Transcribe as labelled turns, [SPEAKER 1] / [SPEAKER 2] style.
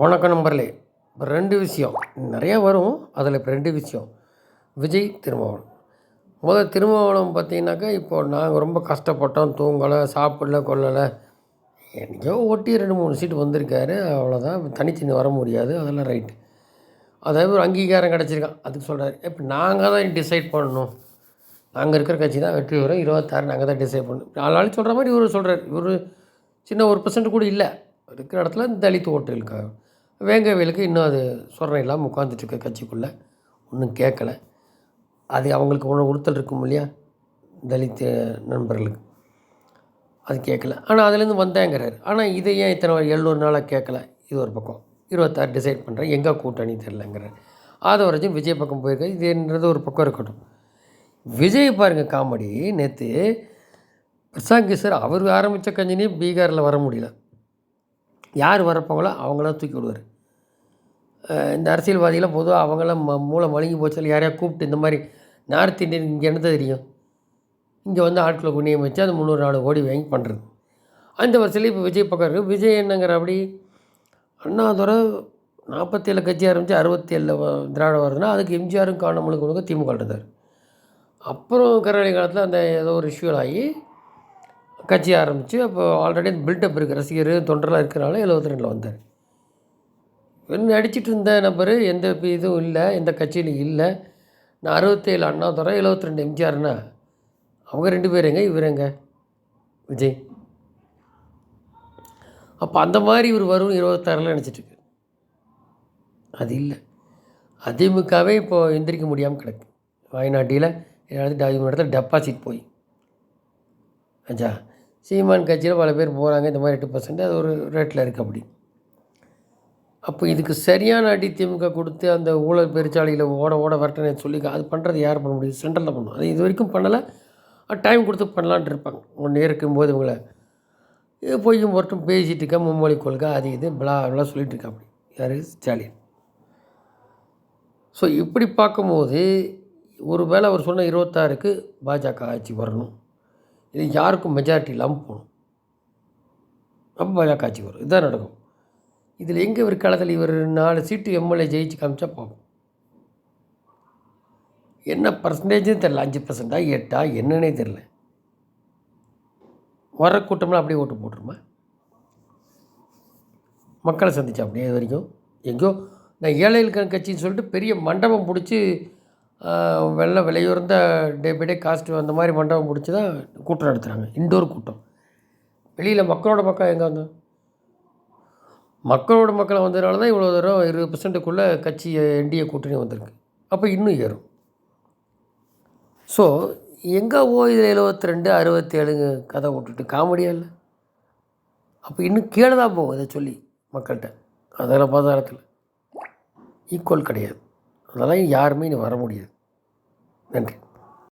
[SPEAKER 1] வணக்கம் நம்பர்லே இப்போ ரெண்டு விஷயம். நிறையா வரும் அதில் இப்போ ரெண்டு விஷயம். விஜய் திருமாவளம் முதல் திருமாவளம் பார்த்தீங்கன்னாக்கா இப்போ நாங்கள் ரொம்ப கஷ்டப்பட்டோம் தூங்கலை சாப்பிடல கொள்ளலை எனக்கோ ஒட்டி ரெண்டு மூணு சீட்டு வந்திருக்காரு அவ்வளோதான். தனிச்சின்னு வர முடியாது அதெல்லாம் ரைட்டு. அதாவது ஒரு அங்கீகாரம் கிடச்சிருக்கான் அதுக்கு சொல்கிறாரு. இப்போ நாங்கள் தான் டிசைட் பண்ணணும். நாங்கள் இருக்கிற கட்சி தான் வெற்றி வரும் இருபத்தாறு நாங்கள் தான் டிசைட் பண்ணணும். நாலு சொல்கிற மாதிரி இவர் சொல்கிறார். இவர் சின்ன ஒரு பர்சன்ட் கூட இல்லை. இருக்கிற இடத்துல தலித் ஓட்டு இருக்காங்க வேங்கவேலுக்கு இன்னும் அது சொரணை இல்லாமல் உட்காந்துட்ருக்க கட்சிக்குள்ளே. ஒன்றும் கேட்கல அது அவங்களுக்கு ஒன்று உறுத்தல் இருக்கும் இல்லையா? தலித் நண்பர்களுக்கு. அது கேட்கல ஆனால் அதுலேருந்து வந்தேங்கிறாரு. ஆனால் இதை ஏன் இத்தனை எழுநூறு நாளாக கேட்கல இது ஒரு பக்கம். இருபத்தாறு டிசைட் பண்ணுறேன் எங்கே கூட்டணி தெரிலங்கிறார் ஆதவராஜும் விஜய் பக்கம் போயிருக்காரு இதுன்றது ஒரு பக்கம் இருக்கட்டும். விஜய் பாருங்கள் காமெடி. நேற்று பிரசாந்த் கிஷோர் அவர் ஆரம்பித்த கஞ்சினே பீகாரில் வர முடியல. யார் வரப்போங்களோ அவங்களாம் தூக்கி விடுவார். இந்த அரசியல்வாதிகளாம் பொதுவாக அவங்களாம் ம மூளை மழுங்கி போச்சு யாரையா கூப்பிட்டு இந்த மாதிரி நார்த் இந்தியன் இங்கே என்ன தெரியும்? இங்கே வந்து ஆட்களை குண்ணியம் வச்சு அது முந்நூறு நாலு கோடி வாங்கி பண்ணுறது அந்த வருஷத்துல இப்போ விஜய் பக்கம் இருக்குது விஜய் என்னங்கிற அப்படி அண்ணாதுரை நாற்பத்தேழு கட்சி ஆரம்பித்து அறுபத்தேழில் திராவிடம் வருதுன்னா அதுக்கு எம்ஜிஆரும் காணாமலுக்கு கொடுக்க திமுக இருந்தார். அப்புறம் கரவழி காலத்தில் அந்த ஏதோ ஒரு இஷ்யூல் ஆகி கட்சி ஆரம்பித்து அப்போ ஆல்ரெடி பில்டப் இருக்குது ரசிகர் தொண்டரெலாம் இருக்கிறனால எழுபத்தி ரெண்டில் வந்தார். நடிச்சிட்டு இருந்த நபர் எந்த இதுவும் இல்லை எந்த கட்சியிலும் இல்லை. நான் அறுபத்தேழு அண்ணாதுரை எழுபத்தி ரெண்டு எம்ஜிஆர்னா அவங்க ரெண்டு பேர் எங்க இவர் விஜய். அப்போ அந்த மாதிரி இவர் வரும் இருபத்தாறில் நினச்சிட்ருக்கு அது இல்லை. அதிமுகவே இப்போது எந்திரிக்க முடியாமல் கிடக்கு. வாய்நாட்டியில் இடத்துல டெபாசிட் போய். ஆச்சா சீமான் கட்சியில் பல பேர் போகிறாங்க இந்த மாதிரி எட்டு பர்சன்ட் அது ஒரு ரேட்டில் இருக்குது அப்படி. அப்போ இதுக்கு சரியான அடி திமுக கொடுத்து அந்த ஊழல் பெருச்சாலையில் ஓட ஓட வரட்டனே சொல்லி அது பண்ணுறது யார் பண்ண முடியும்? சென்ட்ரலில் பண்ணும். அது இது வரைக்கும் பண்ணலை. டைம் கொடுத்து பண்ணலான்ட்டு இருப்பாங்க. ஒன்று இருக்கும்போது இவங்கள பொய்யும் பொருட்டும் பேசிகிட்டு இருக்க மும்மொழி கொள்கை அது இது பிளா பிளா சொல்லிகிட்டு இருக்கா அப்படி யார்? ஸ்டாலின். ஸோ இப்படி பார்க்கும்போது ஒரு வேளை அவர் சொன்ன இருபத்தாறுக்கு பாஜக ஆட்சி வரணும். இது யாருக்கும் மெஜாரிட்டி இல்லாமல் போகணும். அப்போ பாஜக ஆட்சி வரும். இதுதான் நடக்கும். இதில் எங்கே ஒரு காலத்தில் இவர் நாலு சீட்டு எம்எல்ஏ ஜெயிச்சு காமிச்சா போகும் என்ன பர்சன்டேஜும் தெரில அஞ்சு பர்சன்டா எட்டா என்னன்னே தெரில வர கூட்டம்லாம் அப்படியே ஓட்டு போட்டுருமா? மக்களை சந்திச்சா அப்படியே இது வரைக்கும். எங்கேயோ நான் ஏழைகளுக்கான கட்சின்னு சொல்லிட்டு பெரிய மண்டபம் பிடிச்சி வெள்ளை விலையுறந்த டே பை டே காஸ்ட் அந்த மாதிரி மண்டபம் பிடிச்சி தான் கூட்டம் நடத்துகிறாங்க இண்டோர் கூட்டம். வெளியில் மக்களோட மக்கள் எங்கே வந்தோம்? மக்களோட மக்களை வந்ததுனால தான் இவ்வளோ தூரம் இருபது பர்சன்ட்டுக்குள்ளே கட்சி என்டிஏ கூட்டணி வந்திருக்கு. அப்போ இன்னும் ஏறும். ஸோ எங்கே ஓ இதில் எழுபத்தி ரெண்டு அறுபத்தி ஏழுங்க கதை விட்டுட்டு காமெடியாக இல்லை? அப்போ இன்னும் கீழே தான் போகும் இதை சொல்லி மக்கள்கிட்ட. அதெல்லாம் பாதாரத்தில் ஈக்குவல் கிடையாது. அதெல்லாம் யாருமே இனி வர முடியாது. நன்றி.